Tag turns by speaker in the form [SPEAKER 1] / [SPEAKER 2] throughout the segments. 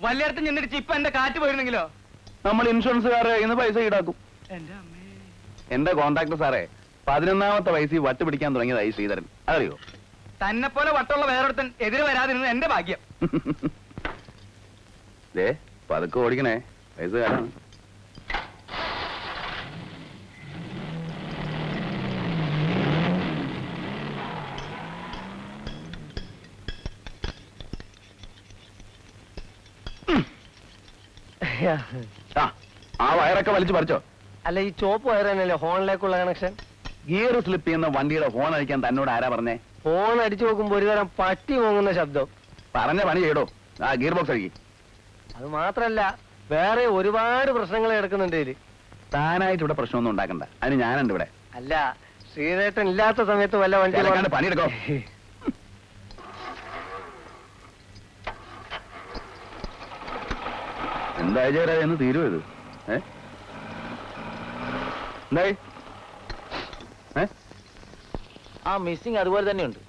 [SPEAKER 1] വല്ലിടത്ത് നിന്നിട്ട് ഇപ്പൊ എന്റെ കാറ്റ് പോയിരുന്നെങ്കിലോ?
[SPEAKER 2] നമ്മൾ ഇൻഷുറൻസുകാരെ ഇന്ന് പൈസ ഈടാക്കും.
[SPEAKER 1] എന്റെ
[SPEAKER 2] കോണ്ടാക്ട് സാറേ പതിനൊന്നാമത്തെ വയസ്സിൽ വട്ട് പിടിക്കാൻ തുടങ്ങിയതായി ശ്രീധരൻ. അതറിയോ?
[SPEAKER 1] തന്നെ പോലെ വട്ടുള്ള വേറൊരുത്തൻ എതിര് വരാതിരുന്നത് എന്റെ ഭാഗ്യം.
[SPEAKER 2] പതുക്കെ ഓടിക്കണേ. പൈസ കാലാണ് ആ ആ വയറൊക്കെ വലിച്ചു പറിച്ചോ.
[SPEAKER 3] അല്ല ഈ ചോപ്പ് വയർ തന്നെയല്ലേ ഹോണിലേക്കുള്ള കണക്ഷൻ
[SPEAKER 2] ഗിയർ സ്ലിപ്പ് ചെയ്യുന്ന വണ്ടിയുടെ ഹോൺ അടിക്കാൻ തന്നോട് ആരാ പറഞ്ഞേ?
[SPEAKER 3] ഫോൺ അടിച്ചു നോക്കുമ്പോ ഒരു തരം പട്ടി മോങ്ങുന്ന ശബ്ദം.
[SPEAKER 2] പറഞ്ഞ പണി ചെയ്യടോ. ആ ഗിയർ ബോക്സ് അടിക്കി
[SPEAKER 3] അത് മാത്രല്ല വേറെ ഒരുപാട് പ്രശ്നങ്ങൾ കിടക്കുന്നുണ്ട് ഇതിൽ.
[SPEAKER 2] താനായിട്ട് ഇവിടെ പ്രശ്നമൊന്നും ഉണ്ടാക്കണ്ട. അതിന് ഞാനുണ്ട് ഇവിടെ.
[SPEAKER 3] അല്ല ശ്രീധേട്ടൻ ഇല്ലാത്ത സമയത്ത് വല്ല വണ്ടി
[SPEAKER 2] ചിലക്കാണ്ട് പണിയെടുക്കോ. എന്താ ചേരാ എന്ന് തീരുവോ ഇത്? ഏ? എന്തായി? ഏ?
[SPEAKER 4] ആ മിസ്സിങ് അതുപോലെ തന്നെയുണ്ട്.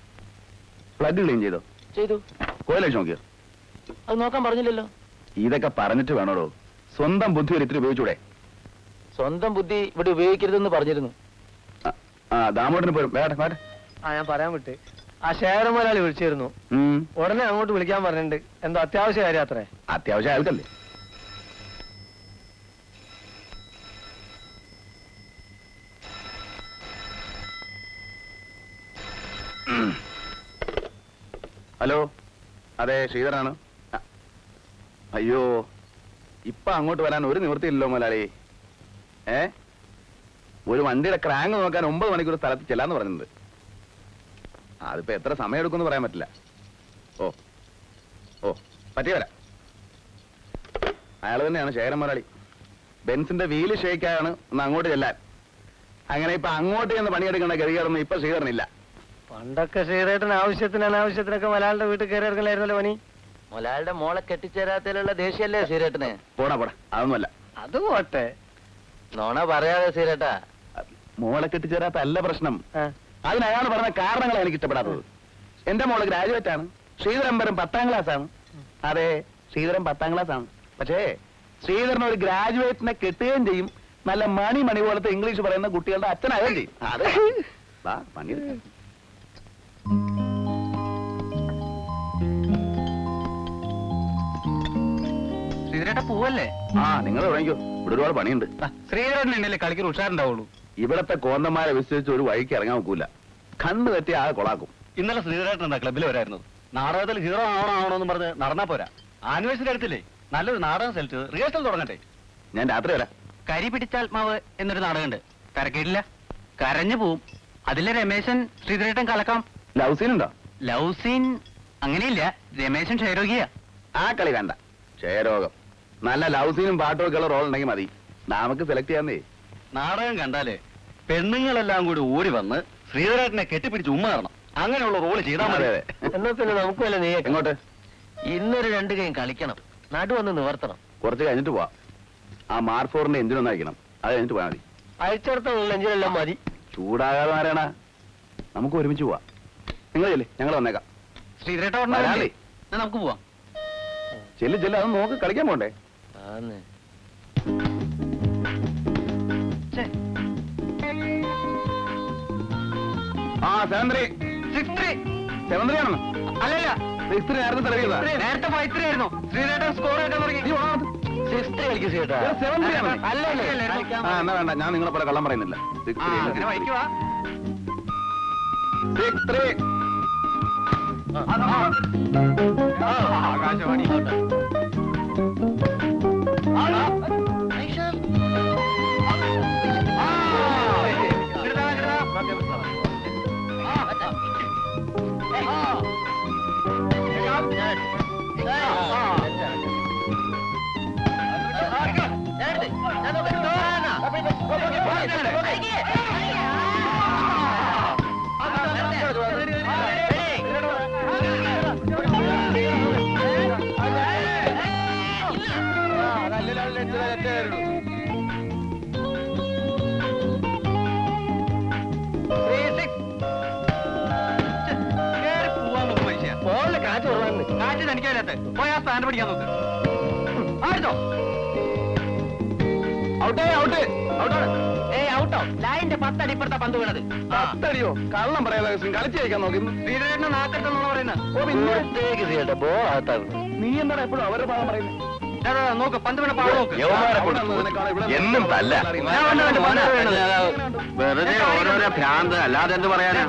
[SPEAKER 2] പ്ലഗ് ക്ലീൻ ചെയ്തോ?
[SPEAKER 4] ചെയ്തു.
[SPEAKER 2] കോയിലേക്ക് നോക്കിയോ?
[SPEAKER 4] അത് നോക്കാൻ പറഞ്ഞില്ലല്ലോ.
[SPEAKER 2] ഇതൊക്കെ പറഞ്ഞിട്ട് വേണോടോ? സ്വന്തം ബുദ്ധി ഒരു ഇത്തിരി ഉപയോഗിച്ചൂടെ?
[SPEAKER 4] സ്വന്തം ബുദ്ധി ഇവിടെ ഉപയോഗിക്കരുതെന്ന് പറഞ്ഞിരുന്നു.
[SPEAKER 2] ആ, ആ ദാമോട്ടിന് പോരും വേട്ടെ വേട്ടെ
[SPEAKER 3] ആ ഞാൻ പറയാൻ വിട്ട്. ആ ഷെയർ മുതലാളി വിളിച്ചിരുന്നു.
[SPEAKER 2] ഉം.
[SPEAKER 3] ഉടനെ അങ്ങോട്ട് വിളിക്കാൻ പറഞ്ഞിട്ടുണ്ട്. എന്തോ അത്യാവശ്യ കാര്യം അത്രേ
[SPEAKER 2] അത്യാവശ്യം ആൾക്കല്ലേ ഹലോ. അതെ ശ്രീധരാണ്. അയ്യോ ഇപ്പൊ അങ്ങോട്ട് വരാൻ ഒരു നിവൃത്തിയില്ലല്ലോ മലയാളി ഏ? ഒരു വണ്ടിയുടെ ക്രാങ്ക് നോക്കാൻ ഒമ്പത് മണിക്കൂർ സ്ഥലത്ത് ചെല്ലാന്ന് പറഞ്ഞത് അതിപ്പോ എത്ര സമയം എടുക്കുമെന്ന് പറയാൻ പറ്റില്ല. ഓ ഓ പറ്റിയ വരാം. അയാൾ തന്നെയാണ് ശേഖരൻ മലയാളി ബെൻസിന്റെ വീൽ ഷേക്കാണ് ഒന്ന് അങ്ങോട്ട് ചെല്ലാൻ. അങ്ങനെ ഇപ്പൊ അങ്ങോട്ട് ചെന്ന് പണിയെടുക്കേണ്ട ഗതികേടൊന്നും ഇപ്പൊ ശ്രീധരനില്ല.
[SPEAKER 3] പണ്ടൊക്കെ ശ്രീധേട്ടൻ ആവശ്യത്തിന് അനാവശ്യത്തിനൊക്കെ മലയാളിയുടെ വീട്ടിൽ കയറി ഇറങ്ങലായിരുന്നല്ലോ പണി.
[SPEAKER 4] മൊലാളുടെ മോളെ കെട്ടിച്ചേരാത്തതിലുള്ള ദേഷ്യല്ലേ സീരേട്ടന്
[SPEAKER 2] പോടാ പോടാ. അതൊന്നുമല്ല.
[SPEAKER 3] അത് പോട്ടെ.
[SPEAKER 4] നോണ പറയാതെ സീരേട്ടാ
[SPEAKER 2] മോളെ കെട്ടിച്ചേരാത്ത അല്ല പ്രശ്നം.
[SPEAKER 3] ആ.
[SPEAKER 2] അതിന് അയാൾ പറഞ്ഞ കാരണങ്ങൾ എനിക്ക് ഇഷ്ടപ്പെടാത്തത്. എന്റെ മോൾ ഗ്രാജുവേറ്റ് ആണ് ശ്രീധരംബരം പത്താം ക്ലാസ് ആണ് അതെ ശ്രീധരൻ പത്താം ക്ലാസ് ആണ് പക്ഷേ ശ്രീധരൻ ഒരു ഗ്രാജുവേറ്റിനെ കെട്ടുകയും ചെയ്യും. നല്ല മണി മണി പോലത്തെ ഇംഗ്ലീഷ് പറയുന്ന കുട്ടികളുടെ അച്ഛനാകുകയും ചെയ്യും. അതെ. വാ പണിയെടുക്കാം.
[SPEAKER 1] പോവല്ലേ?
[SPEAKER 2] ആ നിങ്ങൾ തുടങ്ങിക്കോ. ഇവിടെ ഒരുപാട് പണിയുണ്ട്.
[SPEAKER 1] ശ്രീധരനല്ലേ കളിക്കാൻ ഉഷാറുണ്ടാവുള്ളൂ?
[SPEAKER 2] ഇവിടത്തെ കോന്തന്മാരെ വിശ്വസിച്ച് ഒരു വഴിക്ക് ഇറങ്ങാൻ നോക്കൂല കണ്ണു തെറ്റി ആ കൊളാക്കും.
[SPEAKER 1] ഇന്നലെ ശ്രീധരേട്ടൻ എന്താ ക്ലബിൽ വരായിരുന്നു? നാടകത്തിൽ ഹീറോ ആവണോ ആവണോ എന്ന് പറഞ്ഞ് നടന്നാ പോരാ. ആനിവേഴ്സറി അടുത്തില്ലേ? നല്ലൊരു നാടകം സെലക്ട് റിഹേഴ്സൽ തുടങ്ങട്ടെ.
[SPEAKER 2] ഞാൻ രാത്രി വരാം.
[SPEAKER 1] കരി പിടിച്ചാത്മാവ് എന്നൊരു നാടകമുണ്ട്. കരക്കേടില്ല. കരഞ്ഞു പോവും. അതിലെ രമേശൻ ശ്രീധരേട്ടൻ കലക്കാം.
[SPEAKER 2] ലവ് സീൻ ഉണ്ടോ?
[SPEAKER 1] ലവ് സീൻ അങ്ങനെയില്ല. രമേശൻ ക്ഷയരോഗിയാ.
[SPEAKER 2] ആ കളി വേണ്ട. ക്ഷയരോഗം. നല്ല ലവ് സീനും പാട്ടും ഒക്കെ ഉള്ള റോൾ ഉണ്ടെങ്കിൽ മതി. നമുക്ക് സെലക്ട് ചെയ്യാന്നേ
[SPEAKER 1] നാടകം കണ്ടാലേ പെണ്ണുങ്ങളെല്ലാം കൂടി ഓടി വന്ന് ശ്രീധരേട്ടനെ കെട്ടിപ്പിടിച്ച് ഉമ്മാറണം അങ്ങനെയുള്ള റോൾ ചെയ്താൽ
[SPEAKER 2] അതെ
[SPEAKER 1] മതി
[SPEAKER 3] എന്നാ പിന്നെ നമുക്ക് വല്ല നീ
[SPEAKER 2] എങ്ങോട്ട്?
[SPEAKER 4] ഇന്നൊരു രണ്ട് കൈയും കളിക്കണം. നടു വന്ന് നിവർത്തണം.
[SPEAKER 2] കുറച്ച് കഴിഞ്ഞിട്ട് പോവാ. ആ മാർഫോറിന്റെ എഞ്ചിൻ ഒന്ന് അയക്കണം അത് കഴിഞ്ഞിട്ട് പോയാൽ മതി.
[SPEAKER 3] അയച്ചിടത്തുള്ള എഞ്ചിനെല്ലാം മതി.
[SPEAKER 2] ചൂടാകാതെ ആരാണ? നമുക്ക് ഒരുമിച്ച് പോവാ. നിങ്ങൾ ചെല്ലേ. ഞങ്ങൾ വന്നേക്കാം.
[SPEAKER 1] ശ്രീധരേട്ട. നമുക്ക് പോവാം.
[SPEAKER 2] ചെല്ലു ചെല്ലു. അത് നോക്ക്. കളിക്കാൻ പോണ്ടേ?
[SPEAKER 4] ആന്ന്
[SPEAKER 2] ആ seven three
[SPEAKER 1] six three
[SPEAKER 2] seven three ആണെന്ന്
[SPEAKER 1] അല്ലല്ല
[SPEAKER 2] സിക്സ് ത്രീ നേരത്തെ സെലക്ട്
[SPEAKER 1] നേരത്തെ ഫൈവ് ത്രീ ആയിരുന്നു ശ്രീനേട്ടൻ സ്കോർ ആക്കാൻ തുടങ്ങി
[SPEAKER 2] നീ പോണോ?
[SPEAKER 4] സിക്സ് കളിക്കും
[SPEAKER 2] three ആണ്.
[SPEAKER 1] അല്ലല്ലേ?
[SPEAKER 2] ആ എന്നാ വേണ്ട. ഞാൻ നിങ്ങളെ പോലെ കള്ളം പറയുന്നില്ല. സിക്സ്
[SPEAKER 1] ആ,
[SPEAKER 2] ത്രീ
[SPEAKER 1] അങ്ങനെ വായിക്കുവാ.
[SPEAKER 2] Six three
[SPEAKER 1] Akashvani.
[SPEAKER 3] കാറ്റ്
[SPEAKER 1] തനിക്കാലത്തെ പോയാ സ്ഥാനം പിടിക്കാൻ നോക്ക്
[SPEAKER 2] ഔട്ടോ ഔട്ടേ.
[SPEAKER 4] പത്തടി ഇപ്പുറത്തെ പന്ത് വീണത്.
[SPEAKER 2] പത്തടിയോ? കള്ളം പറയാതെ കളിച്ചു കഴിക്കാൻ നോക്കി.
[SPEAKER 4] ശ്രീധരന്റെ നാക്കെട്ടെന്നാണ് പറയുന്നത്
[SPEAKER 1] അകത്താകും
[SPEAKER 2] നീ എന്താണ് എപ്പോഴും അവരുടെ ഭാഗം പറയുന്നത്
[SPEAKER 4] നോക്ക് പന്ത് വീണ പാട് നോക്ക്.
[SPEAKER 2] എന്നും തല്ല.
[SPEAKER 5] വെറുതെ ഓരോരോ ഭ്രാന്ത്. അല്ലാതെ എന്ത് പറയാനാ?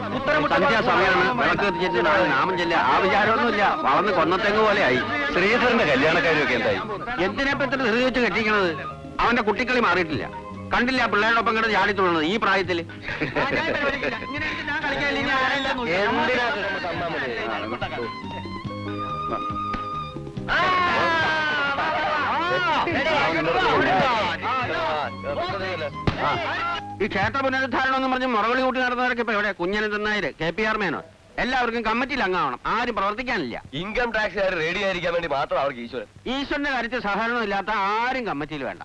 [SPEAKER 5] സന്ധ്യാസമയമാണ് വിളക്ക് കത്തിച്ചിട്ട് നാളെ നാമം ചെല്ല. ആ വിചാരമൊന്നുമില്ല. വളർന്ന് കൊന്നത്തെങ്ങ് ആയി
[SPEAKER 1] ശ്രീധരന്റെ കല്യാണക്കാരൊക്കെ എന്തായി?
[SPEAKER 5] എന്തിനാ പറ്റി ഹൃദയത്ത് വെച്ച് കെട്ടിക്കണത് അവന്റെ കുട്ടിക്കളി മാറിയിട്ടില്ല. കണ്ടില്ല പിള്ളേരുടെ ഒപ്പം കിടന്ന് ചാടി തുള്ളുന്നത് ഈ പ്രായത്തിൽ ഈ ക്ഷേത്ര പുനരുദ്ധാരണം എന്ന് പറഞ്ഞ് മുറവിളി കൂട്ടി നടന്നവരൊക്കെ ഇപ്പൊ എവിടെ Kunjanandan Nair K P R Menon എല്ലാവർക്കും കമ്മിറ്റിയിൽ അംഗമാവണം ആരും പ്രവർത്തിക്കാനില്ല
[SPEAKER 1] ഇൻകം ടാക്സ് റെഡി ആയിരിക്കാൻ വേണ്ടി മാത്രം അവർക്ക് ഈശ്വരൻ
[SPEAKER 5] ഈശ്വരന്റെ കാര്യത്തിൽ സഹകരണം ഇല്ലാത്ത ആരും കമ്മിറ്റിയിൽ വേണ്ട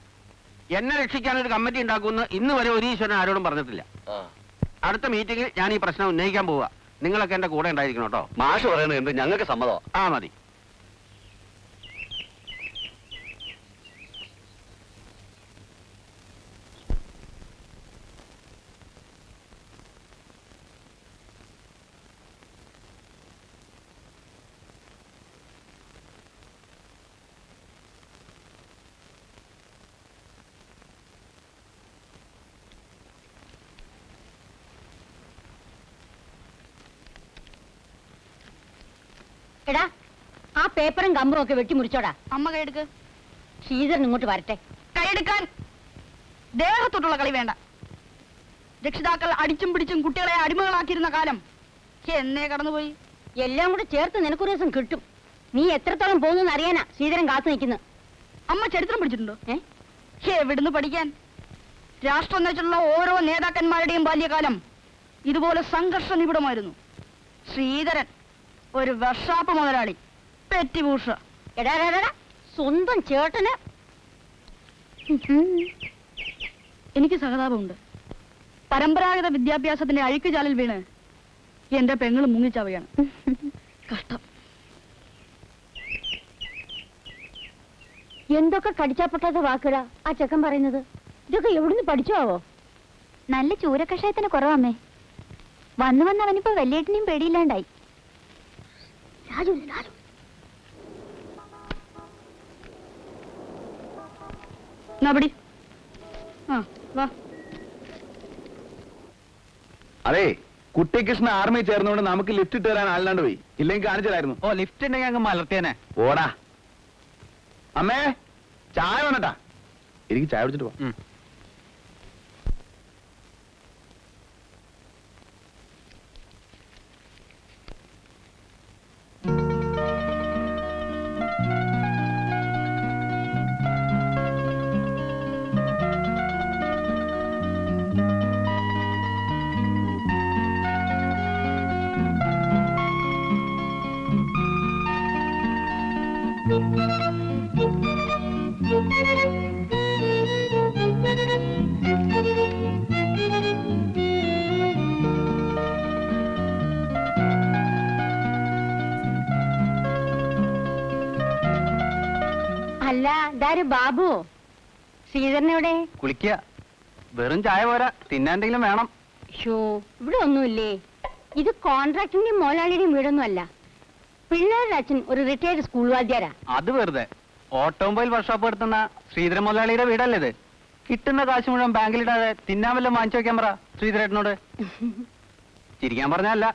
[SPEAKER 5] എന്നെ രക്ഷിക്കാൻ ഒരു കമ്മിറ്റി ഉണ്ടാക്കുമെന്ന് ഇന്ന് വരെ ഒരു ഈശ്വരൻ ആരോടും പറഞ്ഞിട്ടില്ല. അടുത്ത മീറ്റിംഗിൽ ഞാൻ ഈ പ്രശ്നം ഉന്നയിക്കാൻ പോവുക നിങ്ങളൊക്കെ എന്റെ കൂടെ ഉണ്ടായിരിക്കണം കേട്ടോ.
[SPEAKER 1] മാഷ് പറയണത് എന്ത്? ഞങ്ങൾക്ക് സമ്മതം
[SPEAKER 5] ആ മതി.
[SPEAKER 6] എടാ ആ പേപ്പറും കമ്പും ഒക്കെ വെട്ടി മുറിച്ചോടാ.
[SPEAKER 7] അമ്മ കൈയെടുക്ക്.
[SPEAKER 6] ശ്രീധരൻ ഇങ്ങോട്ട് വരട്ടെ.
[SPEAKER 7] കൈയെടുക്കാൻ. ദേഹത്തോട്ടുള്ള കളി വേണ്ട. രക്ഷിതാക്കൾ അടിച്ചും പിടിച്ചും കുട്ടികളെ അടിമകളാക്കിയിരുന്ന കാലം എന്നേ കടന്നുപോയി.
[SPEAKER 6] എല്ലാം കൂടെ ചേർത്ത് നിനക്കൊരു ദിവസം കിട്ടും. നീ എത്രത്തോളം പോകുന്നു അറിയാനാ ശ്രീധരൻ കാത്തു നിൽക്കുന്നു.
[SPEAKER 7] അമ്മ ചരിത്രം പിടിച്ചിട്ടുണ്ടോ
[SPEAKER 6] ഏ?
[SPEAKER 7] എവിടുന്ന് പഠിക്കാൻ? രാഷ്ട്രം വെച്ചുള്ള ഓരോ നേതാക്കന്മാരുടെയും ബാല്യകാലം ഇതുപോലെ സംഘർഷ നിബിഡമായിരുന്നു ശ്രീധരൻ ഒരു വർഷാപ്പ് മുതലാളി. പെറ്റിഭൂഷ
[SPEAKER 6] എടാ എടാ, എടാ, എടാ, സ്വന്തം ചേട്ടന്.
[SPEAKER 7] എനിക്ക് സഹതാപമുണ്ട്. പരമ്പരാഗത വിദ്യാഭ്യാസത്തിന്റെ അഴുക്ക് അഴുക്കുചാലിൽ വീണ് എന്റെ പെങ്ങൾ മുങ്ങിച്ചവയാണ്. കഷ്ടം.
[SPEAKER 6] എന്തൊക്കെ കടിച്ചാ പൊട്ടാത്ത വാക്കുകളാ ആ ചെക്കൻ പറയുന്നത്? ഇതൊക്കെ എവിടുന്ന് പഠിച്ചോ ആവോ
[SPEAKER 8] നല്ല ചൂരക്കഷായത്തിന് കുറവമ്മേ. വന്നു വന്ന് അവനിപ്പോ വലിയേട്ടനെയും പേടിയില്ലാണ്ടായി.
[SPEAKER 6] രാജു രാജു
[SPEAKER 7] നബടി ആ വാ.
[SPEAKER 2] അതെ കുട്ടിക്കൃഷ്ണ ആർമി ചേർന്നുകൊണ്ട് നമുക്ക് ലിഫ്റ്റ് ഇട്ട് തരാൻ ആളില്ലാണ്ട് പോയി. ഇല്ലെങ്കിൽ കാണിച്ചതായിരുന്നു.
[SPEAKER 4] ഓ ലിഫ്റ്റ് ഉണ്ടെങ്കിൽ അങ്ങ് മലർത്തിയനെ.
[SPEAKER 2] ഓടാ അമ്മേ ചായ വേണട്ടാ. എനിക്ക് ചായ കുടിച്ചിട്ട് പോ
[SPEAKER 6] അല്ല ഇതാര് ബാബു ശ്രീധരനെവിടെ
[SPEAKER 4] കുളിക്കുക വെറും ചായ പോരാ. തിന്നാന്തെങ്കിലും വേണം.
[SPEAKER 6] ഷോ ഇവിടെ ഒന്നുമില്ലേ? ഇത് കോൺട്രാക്ടിന്റെയും മോലാളിയുടെയും വീടൊന്നും അല്ല പിള്ളേരുടെ അച്ഛൻ ഒരു റിട്ടയർഡ് സ്കൂൾ വാദ്യാരാ.
[SPEAKER 4] അത് വെറുതെ. ഓട്ടോമൊബൈൽ വർക്ക്ഷോപ്പ് എടുത്തുന്ന ശ്രീധരൻ മുതലാളിയുടെ വീടല്ലേ ഇത്? കിട്ടുന്ന കാശ് മുഴുവൻ ബാങ്കിലിടാതെ തിന്നാൻ വല്ലതും വാങ്ങിച്ചു വെക്കാൻ പറ ശ്രീധരേട്ടനോട്. ചിരിക്കാൻ പറഞ്ഞല്ല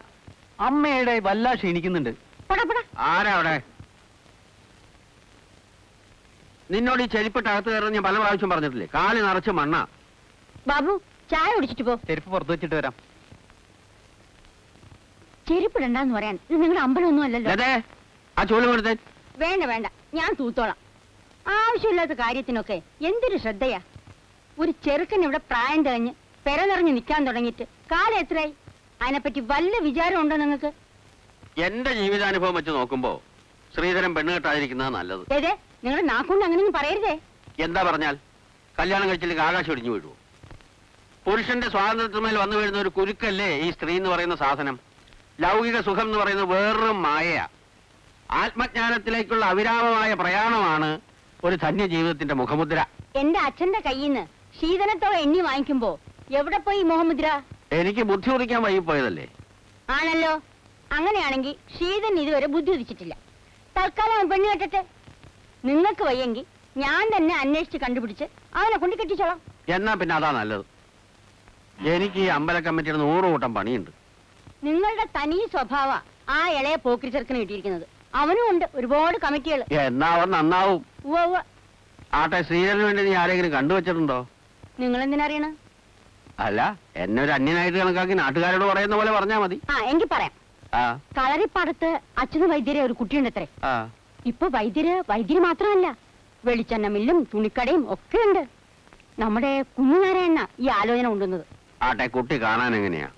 [SPEAKER 4] അമ്മയുടെ വല്ല ക്ഷീണിക്കുന്നുണ്ട്.
[SPEAKER 6] പടാ പടാ.
[SPEAKER 5] ആരാ അവിടെ? നിന്നോട് ഈ ചെരിപ്പിട്ട് അകത്ത് കയറുന്ന ഞാൻ പല പ്രാവശ്യം പറഞ്ഞിട്ടില്ലേ? കാൽ നിറച്ച് മണ്ണ.
[SPEAKER 6] ബാബു ചായ കുടിച്ചിട്ട് പോ.
[SPEAKER 4] ചെരുപ്പ് പുറത്ത് വെച്ചിട്ട് വരാം.
[SPEAKER 6] ചെരുപ്പിടണ്ടെന്ന് പറയാൻ. ഇത് നിങ്ങളുടെ അമ്പലമൊന്നും അല്ലല്ലോ.
[SPEAKER 5] അതെ ആ ചോലും കൊടുത്തേ.
[SPEAKER 6] വേണ്ട വേണ്ട. ഞാൻ തൂത്തോളാം. ആവശ്യമില്ലാത്ത കാര്യത്തിനൊക്കെ എന്തൊരു ശ്രദ്ധയാ? ഒരു ചെറുക്കൻ ഇവിടെ പ്രായം തികഞ്ഞ് പെര നിറഞ്ഞ് നിൽക്കാൻ തുടങ്ങിയിട്ട് കാലം എത്രയായി? അതിനെപ്പറ്റി വല്ല വിചാരം ഉണ്ടോ നിങ്ങൾക്ക്?
[SPEAKER 5] എന്റെ ജീവിതാനുഭവം വെച്ച് നോക്കുമ്പോ ശ്രീധരൻ പെണ്ണ് കെട്ടാതിരിക്കുന്നത് നല്ലത്.
[SPEAKER 6] ഏതേ? നിങ്ങളുടെ നാക്കൊണ്ട് അങ്ങനെയൊന്നും പറയരുതേ.
[SPEAKER 5] എന്താ പറഞ്ഞാൽ കല്യാണം കഴിച്ചില്ലെങ്കിൽ ആകാശം ഒടിഞ്ഞു വീഴുവോ? പുരുഷന്റെ സ്വാതന്ത്ര്യത്തിന്മേൽ വന്നു വീഴുന്ന ഒരു കുരുക്കല്ലേ ഈ സ്ത്രീ എന്ന് പറയുന്ന സാധനം? ലൗകിക സുഖം എന്ന് പറയുന്നത് വേറൊരു മായയാ. ആത്മജ്ഞാനത്തിലേക്കുള്ള അവിരാമമായ പ്രയാണമാണ് ഒരു ധന്യ ജീവിതത്തിന്റെ മുഖമുദ്ര.
[SPEAKER 6] എന്റെ അച്ഛന്റെ കയ്യിൽ നിന്ന് ശീതനത്തോ എണ്ണി വാങ്ങിക്കുമ്പോ എവിടെ പോയി മുഖമുദ്ര?
[SPEAKER 5] എനിക്ക് ബുദ്ധി ഉദിക്കാൻ വൈകി പോയതല്ലേ
[SPEAKER 6] ആണല്ലോ. അങ്ങനെയാണെങ്കിൽ ശീതൻ ഇതുവരെ ബുദ്ധി ഉദിച്ചിട്ടില്ല. തൽക്കാലം അവൻ പെണ്ണ് കെട്ടട്ടെ. നിങ്ങൾക്ക് വയ്യെങ്കിൽ ഞാൻ തന്നെ അന്വേഷിച്ച് കണ്ടുപിടിച്ച് അവനെ കൊണ്ട് കെട്ടിച്ചോളാം.
[SPEAKER 5] എന്നാ പിന്നെ അതാ നല്ലത്. എനിക്ക് ഈ അമ്പല കമ്മിറ്റിയുടെ നൂറ് കൂട്ടം പണിയുണ്ട്.
[SPEAKER 6] നിങ്ങളുടെ തനി സ്വഭാവ ആ ഇളയ പോക്കിരി ചെറുക്കിന് കിട്ടിയിരിക്കുന്നത് അവനും ഉണ്ട് ഒരുപാട് കമ്മിറ്റികൾ.
[SPEAKER 5] എന്നാ അവൻ നന്നാവും. ആട്ടെ ശ്രീധരന് വേണ്ടി നീ ആരെങ്കിലും കണ്ടുവച്ചിട്ടുണ്ടോ
[SPEAKER 6] നിങ്ങൾ എന്തിനറിയണ
[SPEAKER 5] അല്ല എന്നെ ഒരു അന്യനായിട്ട് കണക്കാക്കി നാട്ടുകാരോട് പറയുന്ന പോലെ പറഞ്ഞാ മതി.
[SPEAKER 6] ആ എങ്കിൽ പറയാം.
[SPEAKER 5] ആ.
[SPEAKER 6] അച്ഛനും വൈദ്യരെ ഒരു കുട്ടിയുണ്ട് അത്രേ
[SPEAKER 5] ആ.
[SPEAKER 6] ഇപ്പൊ വൈദ്യര് വൈദ്യര് മാത്രമല്ല വെളിച്ചെണ്ണ മില്ലും തുണിക്കടയും ഒക്കെ ഉണ്ട്. നമ്മുടെ കുഞ്ഞുനാരായണ ഈ ആലോചന കൊണ്ടുവന്നത്.
[SPEAKER 5] ആട്ടെ കുട്ടി കാണാൻ എങ്ങനെയാ?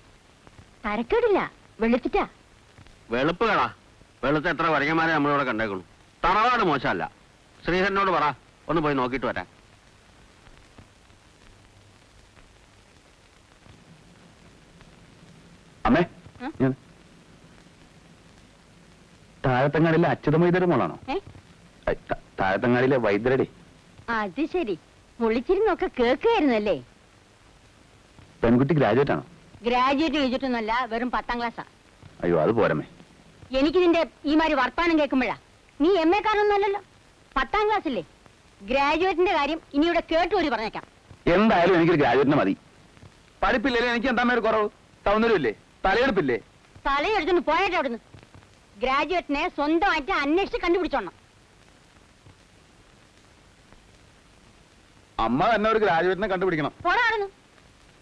[SPEAKER 6] തരക്കേടില്ല. വെളുത്തിട്ടാ.
[SPEAKER 5] വെളുപ്പ് കളാ വെളുത്ത് എത്ര വരങ്ങന്മാരെ നമ്മളിവിടെ കണ്ടേക്കുള്ളൂ. തറവാട് മോശമല്ല. ശ്രീധരനോട് പറ. ഒന്ന് പോയി നോക്കിയിട്ട് വരാം.
[SPEAKER 2] അമ്മേ
[SPEAKER 6] ഉം?
[SPEAKER 2] ഞാൻ താഴത്തങ്ങാടിയിലെ മോളാണോ?
[SPEAKER 6] ഏ?
[SPEAKER 2] ഐ, ത- താഴത്തങ്ങാടിയിലെ വൈദ്യരടി.
[SPEAKER 6] അത് ശരി. പൊളിച്ചിരുന്നൊക്കെ കേൾക്കുകയായിരുന്നല്ലേ
[SPEAKER 2] പെൺകുട്ടി ഗ്രാജുവേറ്റ് ആണോ
[SPEAKER 6] ഗ്രാജുവേറ്റ് ചെയ്തിട്ടൊന്നുമല്ല വെറും പത്താം ക്ലാസ്സാ
[SPEAKER 2] അയ്യോ അത് പോരമേ
[SPEAKER 6] എനിക്ക് നിന്റെ ഈ മാതിരി വർത്താനം കേൾക്കുമ്പോഴാ. നീ എം എ കാരൊന്നുമല്ലല്ലോ പത്താം ക്ലാസ്സില്ലേ ഗ്രാജുവേറ്റിന്റെ കാര്യം ഇനി ഇവിടെ കേട്ടു ഒരു പറഞ്ഞേക്കാം.
[SPEAKER 2] എന്തായാലും എനിക്ക് ഗ്രാജുവേറ്റിന് മതി. പഠിപ്പില്ലേ എനിക്ക് എന്താ ഒരു കുറവ്? സൗന്ദര്യമില്ലേ? തലയെടുപ്പില്ലേ?
[SPEAKER 6] തലയെടുത്തു പോയിട്ട് അവിടുന്ന്. ഗ്രാജുവേറ്റിനെ സ്വന്തമായിട്ട് അന്വേഷിച്ച് കണ്ടുപിടിച്ചോണം.
[SPEAKER 2] അമ്മ തന്നെ ഒരു ഗ്രാജുവേറ്റിനെ കണ്ടുപിടിക്കണം.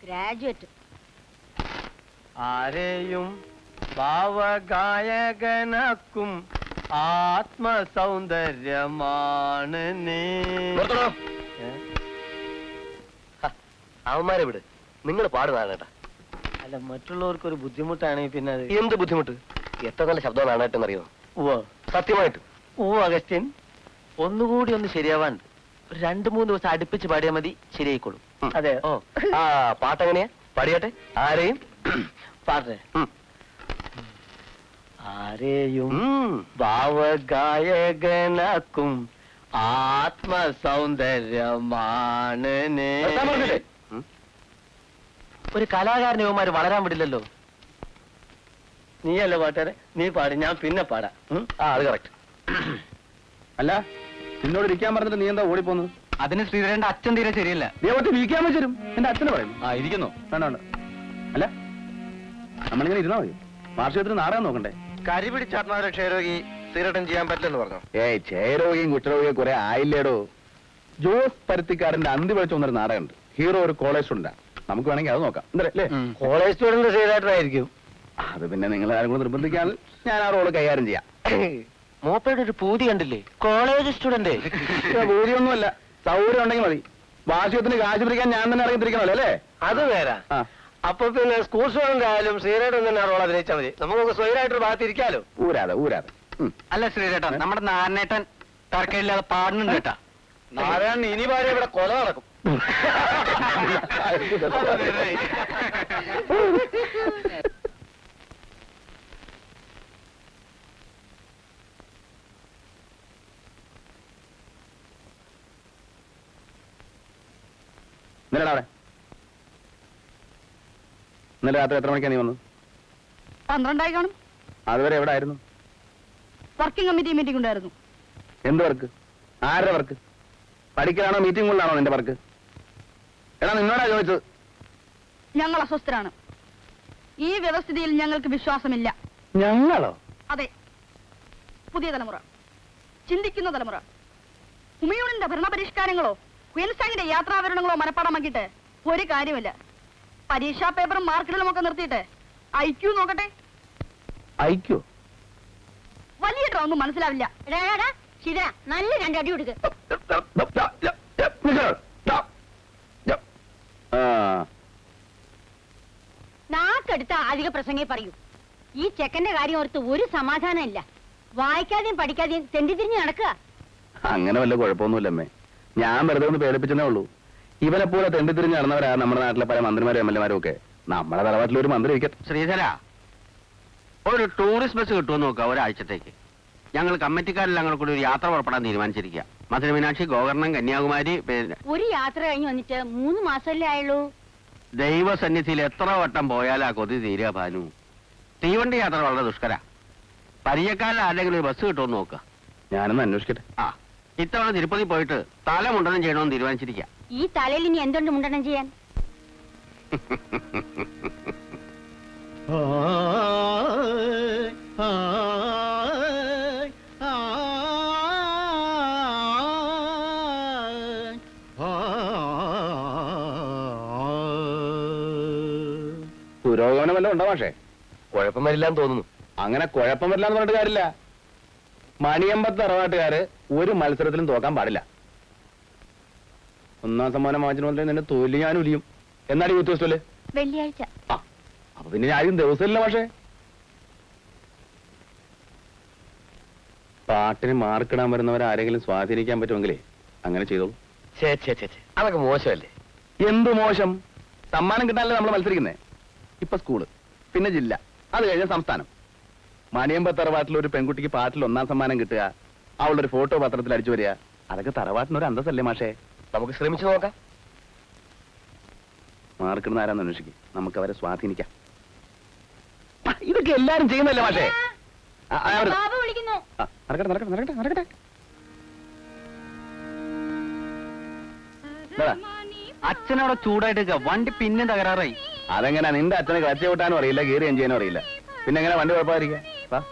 [SPEAKER 6] ഗ്രാജുവേറ്റ്
[SPEAKER 3] ആരെയും ഭാവഗായകനാക്കും. ആത്മസൗന്ദര്യമാണ് നീ?
[SPEAKER 1] അവന്മാരെ വിട്. നിങ്ങൾ പാടുന്നതാണ് കേട്ടാ
[SPEAKER 3] അല്ല മറ്റുള്ളവർക്ക് ഒരു ബുദ്ധിമുട്ടാണ് പിന്നെ അത്.
[SPEAKER 1] എന്ത് ബുദ്ധിമുട്ട്? എത്ര നല്ല ശബ്ദമാണ് അറിയോ
[SPEAKER 3] ഓ
[SPEAKER 1] സത്യമായിട്ട്.
[SPEAKER 3] ഓ അഗസ്റ്റിൻ.
[SPEAKER 1] ഒന്നുകൂടി ഒന്ന് ശരിയാവാണ്ട് രണ്ട് രണ്ടു മൂന്ന് ദിവസം അടുപ്പിച്ച് പാടിയാൽ മതി ശരിയായിക്കോളും.
[SPEAKER 3] അതെ.
[SPEAKER 1] ഓ ആ പാട്ടെങ്ങനെയാ? പാടിയാട്ടെ? ആരെയും
[SPEAKER 3] പാട്ടെ
[SPEAKER 1] ഉം.
[SPEAKER 3] ആരെയും. ഭാവഗായകനാക്കും ആത്മസൗന്ദര്യമാണ്.
[SPEAKER 1] ഒരു കലാകാരനെ ഇവന്മാര് വളരാൻ വിടില്ലല്ലോ.
[SPEAKER 3] നീയല്ല പാട്ടാരെ നീ പാടി ഞാൻ പിന്നെ പാടാം?
[SPEAKER 1] ആ അത് കറക്റ്റ്
[SPEAKER 2] അല്ല നിന്നോട് ഇരിക്കാൻ പറഞ്ഞിട്ട് നീ എന്താ ഓടിപ്പോന്നത്?
[SPEAKER 4] അതിന് ശ്രീധരന്റെ അച്ഛൻ തീരെ ശരിയല്ല.
[SPEAKER 2] നീ ഒറ്റ വിളിക്കാൻ വെച്ചരും എന്റെ അച്ഛനെ പറയും.
[SPEAKER 1] ആ ഇരിക്കുന്നു.
[SPEAKER 2] വേണ്ട വേണ്ട. അല്ല നമ്മളിങ്ങനെ ഇരുന്നാ മതി. വാർഷികത്തിന് നാടകം നോക്കണ്ടേ.
[SPEAKER 1] കരി പിടിച്ചാത്മാവിനെ ക്ഷയരോഗി സ്ഥിരട്ടം ചെയ്യാൻ പറ്റില്ലെന്ന് പറഞ്ഞു?
[SPEAKER 2] ഏയ് ക്ഷയരോഗിയും കുറ്റരോഗിയും കുറെ ആയില്ലേടോ. ജോസ് പരുത്തിക്കാരന്റെ അന്തി വിളിച്ചു ഒന്നൊരു നാടകമുണ്ട്. ഹീറോ ഒരു കോളേജ് സ്റ്റുഡന്റാ നമുക്ക് വേണമെങ്കിൽ അത് നോക്കാം. എന്തല്ലേ
[SPEAKER 3] കോളേജ് സ്റ്റുഡന്റ് ചെയ്തായിട്ടായിരിക്കും
[SPEAKER 2] അത് പിന്നെ നിങ്ങൾ ആരും കൂടെ നിർബന്ധിക്കാൻ ഞാൻ ആ റോൾ കൈകാര്യം ചെയ്യാം.
[SPEAKER 1] മോപ്പയുടെ ഒരു പൂതി കണ്ടില്ലേ? കോളേജ് സ്റ്റുഡന്റ്
[SPEAKER 2] ഭൂരിയൊന്നുമല്ല സൗകര്യം ഉണ്ടെങ്കിൽ മതി. വാർഷികത്തിന് കാശ് പിടിക്കാൻ ഞാൻ തന്നെ ഇറങ്ങിത്തിരിക്കണല്ലോ അല്ലേ?
[SPEAKER 3] അത്
[SPEAKER 2] ആ.
[SPEAKER 3] അപ്പൊ പിന്നെ സ്കൂൾ സ്റ്റുഡന്റ് ആയാലും ശ്രീരേട്ടൻ തന്നെ റോൾ അഭിനയിച്ചാൽ മതി. നമുക്ക് സ്വയമായിട്ടൊരു ഭാഗത്ത് ഇരിക്കാലോ?
[SPEAKER 2] ഊരാതെ ഊരാതെ.
[SPEAKER 4] അല്ല ശ്രീരേട്ടൻ നമ്മുടെ നാരായണേട്ടൻ തർക്കമില്ലാതെ പാടുന്നുണ്ട് കേട്ടാ.
[SPEAKER 3] നാരായണൻ ഇനി ഭാര്യ ഇവിടെ കൊല നടക്കും.
[SPEAKER 2] അവിടെ. ഇന്നലെ രാത്രി എത്ര മണിക്കാണ് നീ വന്നത്?
[SPEAKER 7] പന്ത്രണ്ടായി കാണും.
[SPEAKER 2] അതുവരെ എവിടെ ആയിരുന്നു
[SPEAKER 7] വർക്കിംഗ് കമ്മിറ്റി മീറ്റിംഗ് ഉണ്ടായിരുന്നു.
[SPEAKER 2] എന്ത് വർക്ക്? ആരുടെ വർക്ക്? പഠിക്കലാണോ മീറ്റിംഗുകളിലാണോ നിന്റെ വർക്ക്? എടാ നിന്നോടാ ചോദിച്ചത്.
[SPEAKER 7] ഞങ്ങൾ അസ്വസ്ഥരാണ്. ഈ വ്യവസ്ഥിതിയിൽ ഞങ്ങൾക്ക് വിശ്വാസമില്ല.
[SPEAKER 2] ഞങ്ങളോ?
[SPEAKER 7] അതെ. പുതിയ തലമുറ. ചിന്തിക്കുന്ന തലമുറ. ഹുമയൂണിന്റെ ഭരണപരിഷ്കാരങ്ങളോ ക്വീൻസ്റ്റാങ്ങിന്റെ യാത്രാവരണങ്ങളോ മനപ്പാടമാക്കിയിട്ട് ഒരു കാര്യമില്ല പരീക്ഷാ പേപ്പറും മാർക്കിടലും ഒക്കെ നിർത്തിയിട്ട് ഐക്യു നോക്കട്ടെ?
[SPEAKER 2] ഐക്യു?
[SPEAKER 7] വലിയ ഒന്നും മനസ്സിലാവില്ല.
[SPEAKER 6] എടാ, നല്ല രണ്ട് അടി കൊടുക്ക്. നാക്കെടുത്ത അധിക പ്രസംഗേ പറയൂ. ഈ ചെക്കന്റെ കാര്യം ഓർത്ത് ഒരു സമാധാനം ഇല്ല. വായിക്കാതെയും പഠിക്കാതെയും തെണ്ടി തിരിഞ്ഞ് നടക്കുക.
[SPEAKER 2] അങ്ങനെ വല്ല കുഴപ്പമൊന്നുമില്ലമ്മേ. ഞാൻ വെറുതെ ഒന്ന് പേടിപ്പിച്ചതേ ഉള്ളൂ. ഇവനെ പോലെ തെണ്ടിത്തിരിഞ്ഞ് നടന്നവരാ നമ്മുടെ നാട്ടിലെ പല മന്ത്രിമാരും എം എൽ എമാരും ഒക്കെ. നമ്മുടെ തറവാട്ടിൽ ഒരു മന്ത്രി ഇരിക്കട്ടെ.
[SPEAKER 5] ശ്രീധര ഒരു ടൂറിസ്റ്റ് ബസ് കിട്ടുമെന്ന് നോക്കുക ഒരാഴ്ചത്തേക്ക്. ഞങ്ങൾ കമ്മിറ്റിക്കാരെല്ലാം കൂടെ കൂടി ഒരു യാത്ര പുറപ്പെടാൻ തീരുമാനിച്ചിരിക്കുക മധുര മീനാക്ഷി ഗോകർണം കന്യാകുമാരി പിന്നെ
[SPEAKER 6] ഒരു യാത്ര കഴിഞ്ഞ് വന്നിട്ട് മൂന്ന് മാസമല്ലേ ആയുള്ളൂ?
[SPEAKER 5] ദൈവസന്നിധിയിൽ എത്ര വട്ടം പോയാലാ കൊതി തീരുക ഭാനു. തീവണ്ടി യാത്ര വളരെ ദുഷ്കര. പരിചയക്കാരിൽ ആരെങ്കിലും ഒരു ബസ് കിട്ടുമെന്ന് നോക്കുക
[SPEAKER 2] ഞാനൊന്ന് അന്വേഷിക്കട്ടെ.
[SPEAKER 5] ആ ഇത്തവണ തിരുപ്പതി പോയിട്ട് തല മുണ്ടനം ചെയ്യണമെന്ന് തീരുമാനിച്ചിരിക്കുക
[SPEAKER 6] ഈ തലയിൽ ഇനി എന്തുണ്ട് മുണ്ടണം ചെയ്യാൻ
[SPEAKER 2] പുരോഗമനം വല്ലതും ഉണ്ടോ പക്ഷേ
[SPEAKER 1] കുഴപ്പം വരില്ലാന്ന് തോന്നുന്നു
[SPEAKER 2] അങ്ങനെ കുഴപ്പം വരില്ല എന്ന് പറഞ്ഞിട്ട് കാര്യമില്ല മണിയമ്പത്ത് തറവാട്ടുകാര് ഒരു മത്സരത്തിലും തോക്കാൻ പാടില്ല സമ്മാനം വാങ്ങിച്ചു മുതലേ നിന്റെ തൊലി ഞാൻ ഉലിയും. എന്നാടി യൂത്ത് ഫെസ്റ്റിവൽ?
[SPEAKER 8] വെള്ളിയാഴ്ച.
[SPEAKER 2] അപ്പൊ പിന്നെ ആരും ദിവസമില്ല പക്ഷേ. പാട്ടിന് മാർക്കിടാൻ വരുന്നവരെ ആരെങ്കിലും സ്വാധീനിക്കാൻ പറ്റുമെങ്കിലേ അങ്ങനെ ചെയ്തോളൂ.
[SPEAKER 1] അതൊക്കെ മോശമല്ലേ?
[SPEAKER 2] എന്ത് മോശം? സമ്മാനം കിട്ടാനല്ലേ നമ്മൾ മത്സരിക്കുന്നേ? ഇപ്പൊ സ്കൂൾ പിന്നെ ജില്ല അത് കഴിഞ്ഞ സംസ്ഥാനം. മണിയമ്പ തറവാട്ടിൽ ഒരു പെൺകുട്ടിക്ക് പാട്ടിൽ ഒന്നാം സമ്മാനം കിട്ടുക അവളുടെ ഒരു ഫോട്ടോ പത്രത്തിൽ അടിച്ചു വരിക. അതൊക്കെ തറവാട്ടിനൊരു അന്തസ്സല്ലേ മാഷേ.
[SPEAKER 1] നമുക്ക് ശ്രമിച്ചു നോക്കാം.
[SPEAKER 2] മാർക്കിടുന്ന ആരാന്ന് അന്വേഷിക്കും. നമുക്ക് അവരെ സ്വാധീനിക്കാം. ഇതൊക്കെ എല്ലാരും ചെയ്യുന്നല്ലേ മാഷേ? ആ, ആ, അവര്-
[SPEAKER 6] ബാബു വിളിക്കുന്നു.
[SPEAKER 2] ആ, നടക്കട്ടെ നടക്കട്ടെ നടക്കട്ടെ നടക്കട്ടെ. ഇതാ,
[SPEAKER 4] അച്ഛനവിടെ ചൂടായിട്ട് വണ്ടി പിന്നെ തകരാറായി.
[SPEAKER 2] അതെങ്ങനെ നിന്റെ അച്ഛനെ കച്ച കൂട്ടാനും അറിയില്ല ഗീറി ചെയ്യാനും അറിയില്ല. പിന്നെ എങ്ങനെ വണ്ടി കുഴപ്പമായിരിക്കാം വാ